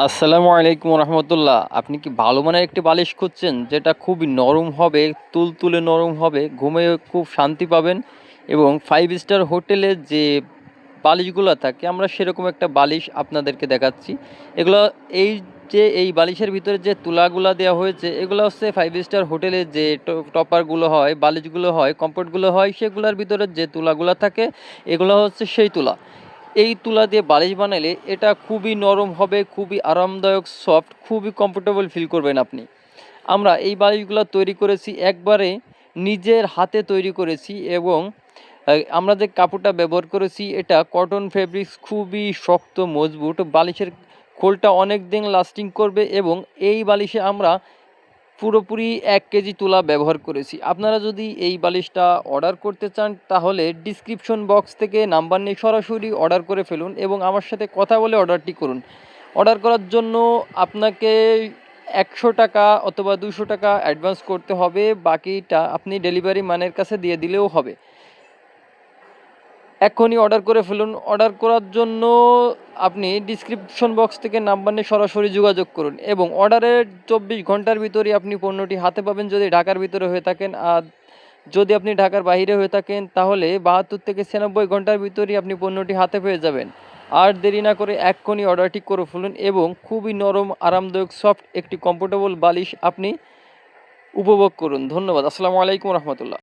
আসসালামু আলাইকুম রহমতুল্লাহ। আপনি কি ভালো মানের একটি বালিশ খুঁজছেন? যেটা খুবই নরম হবে, তুলতুলে নরম হবে, ঘুমে খুব শান্তি পাবেন এবং ফাইভ স্টার হোটেলে যে বালিশগুলো থাকে, আমরা সেরকম একটা বালিশ আপনাদেরকে দেখাচ্ছি। এগুলো এই যে এই বালিশের ভিতরে যে তুলাগুলো দেওয়া হয়েছে, এগুলো হচ্ছে ফাইভ স্টার হোটেলে যে টপারগুলো হয়, বালিশগুলো হয় কমফোর্টগুলো হয়, সেগুলোর ভিতরে যে তুলাগুলো থাকে, এগুলো হচ্ছে সেই তুলা। এই তুলা দিয়ে বালিশ বানালে এটা খুবই নরম হবে, খুবই আরামদায়ক, সফট, খুবই কমফোর্টেবল ফিল করবেন আপনি। আমরা এই বালিশগুলো তৈরি করেছি একবারে নিজের হাতে তৈরি করেছি এবং আমরা যে কাপড়টা ব্যবহার করেছি এটা কটন ফেব্রিক্স খুবই শক্ত, মজবুত, বালিশের খোলটা অনেক দিন লাস্টিং করবে এবং এই বালিশে আমরা পুরোপুরি এক কেজি তুলা ব্যবহার করেছি। আপনারা যদি এই বালিশটা অর্ডার করতে চান, তাহলে ডিসক্রিপশন বক্স থেকে নাম্বার নিয়ে সরাসরি অর্ডার করে ফেলুন এবং আমার সাথে কথা বলে অর্ডারটি করুন। অর্ডার করার জন্য আপনাকে একশো টাকা অথবা দুশো টাকা অ্যাডভান্স করতে হবে, বাকিটা আপনি ডেলিভারি ম্যানের কাছে দিয়ে দিলেও হবে। এখনই অর্ডার করে ফেলুন। অর্ডার করার জন্য আপনি ডিসক্রিপশন বক্স থেকে নাম্বার নিয়ে সরাসরি যোগাযোগ করুন এবং অর্ডারের চব্বিশ ঘণ্টার ভিতরে আপনি পণ্যটি হাতে পাবেন যদি ঢাকার ভিতরে হয়ে থাকেন। আর যদি আপনি ঢাকার বাইরে হয়ে থাকেন, তাহলে বাহাত্তর থেকে ছিয়ানব্বই ঘণ্টার ভিতরেই আপনি পণ্যটি হাতে পেয়ে যাবেন। আর দেরি না করে এক্ষুনি অর্ডারটি করে ফেলুন এবং খুবই নরম, আরামদায়ক সফট একটি কমফোর্টেবল বালিশ আপনি উপভোগ করুন। ধন্যবাদ। আসসালামু আলাইকুম রহমতুল্লাহ।